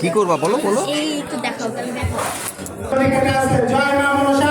কি করবা বলো বলো। এই একটু দেখাও তাহলে দেখাও। জয় মা মনসা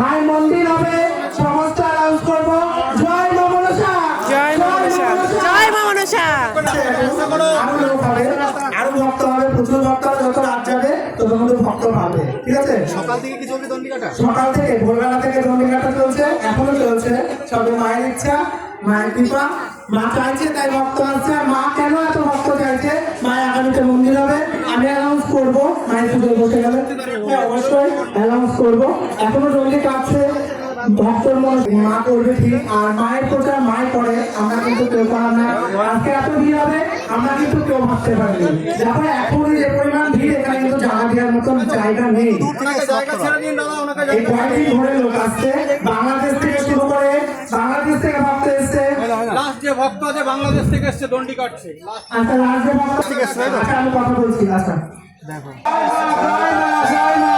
মায়ের মন্দির হবে। সমস্ত অ্যানাউন্স করব। জয় মা মনসা। জয় মা মনসা। জয় মা মনসা। আরও লোক হবে আরও ভক্ত হবে। প্রচুর ভক্ত হবে। যত রাত যাবে তত কিন্তু ভক্ত পাবে। ঠিক আছে? সকাল থেকে কি চলবে দণ্ডিকাটা সকাল থেকে ভোরবেলা থেকে দণ্ডিকাটা চলছে। এখনও চলছে। সবে মায়ের ইচ্ছা মায়ের কৃপা। মা চাইছে তাই ভক্ত আসছে। করব মায়ের পুজোয় বসে গেলে। হ্যাঁ অবশ্যই অ্যানাউন্স করব। এখনও দণ্ডি কাটছে ভক্তর মনে মা করবে ঠিক আর মায়ের প্রচার মায়ের করে আমরা কিন্তু কেউ করার না। আজকে এত ভিড় হবে আমরা কিন্তু কেউ ভাবতে পারিনি। তারপরে এখন যে পরিমাণ ভিড় এখানে কিন্তু জায়গা দেওয়ার মতন জায়গা নেই। এই কয়েকদিন ধরে লোক আসছে বাংলাদেশ থেকে শুরু করে বাংলাদেশ থেকে ভাবতে এসছে। লাস্ট যে ভক্ত আছে বাংলাদেশ থেকে এসছে দণ্ডি কাটছে। আচ্ছা রাজ্য ভাবতে আচ্ছা আমি কথা বলছি আচ্ছা। দেখো।